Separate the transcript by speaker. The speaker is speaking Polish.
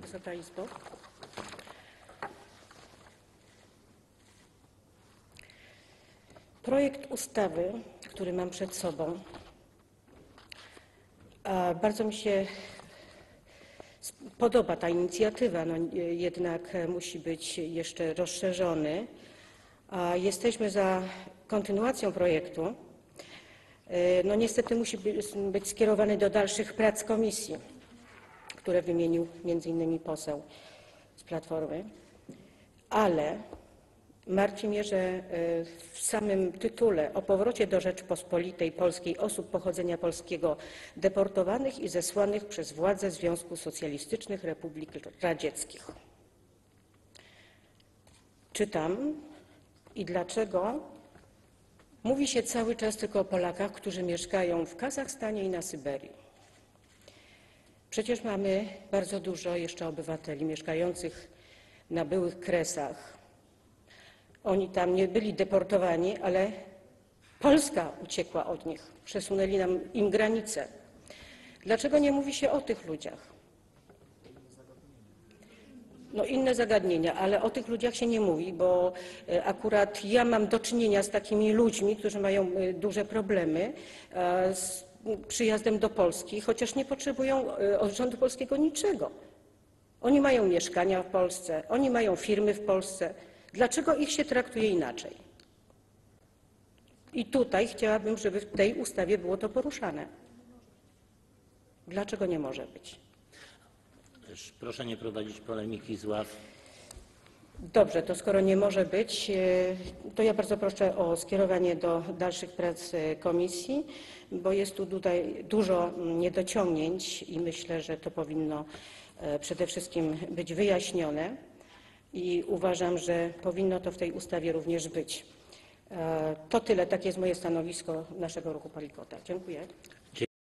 Speaker 1: Wysoka Izbo. Projekt ustawy, który mam przed sobą, bardzo mi się podoba ta inicjatywa, no, jednak musi być jeszcze rozszerzony. Jesteśmy za kontynuacją projektu. E, No niestety musi by- być skierowany do dalszych prac komisji, które wymienił innymi poseł z Platformy, ale martwi mnie, że e, w samym tytule o powrocie do Rzeczypospolitej Polskiej osób pochodzenia polskiego deportowanych i zesłanych przez władze Związku Socjalistycznych Republik Radzieckich. Czytam i dlaczego mówi się cały czas tylko o Polakach, którzy mieszkają w Kazachstanie i na Syberii. Przecież mamy bardzo dużo jeszcze obywateli mieszkających na byłych Kresach. Oni tam nie byli deportowani, ale Polska uciekła od nich. Przesunęli nam im granice. Dlaczego nie mówi się o tych ludziach? No inne zagadnienia, ale o tych ludziach się nie mówi, bo e, akurat ja mam do czynienia z takimi ludźmi, którzy mają e, duże problemy z przyjazdem do Polski, chociaż nie potrzebują e, od rządu polskiego niczego. Oni mają mieszkania w Polsce, oni mają firmy w Polsce. Dlaczego ich się traktuje inaczej? I tutaj chciałabym, żeby w tej ustawie było to poruszane. Dlaczego nie może być?
Speaker 2: Proszę nie prowadzić polemiki z ław.
Speaker 1: Dobrze, to skoro nie może być, e, to ja bardzo proszę o skierowanie do dalszych prac e, komisji, bo jest tu tutaj dużo niedociągnięć i myślę, że to powinno e, przede wszystkim być wyjaśnione i uważam, że powinno to w tej ustawie również być. E, To tyle, takie jest moje stanowisko naszego ruchu Palikota. Dziękuję.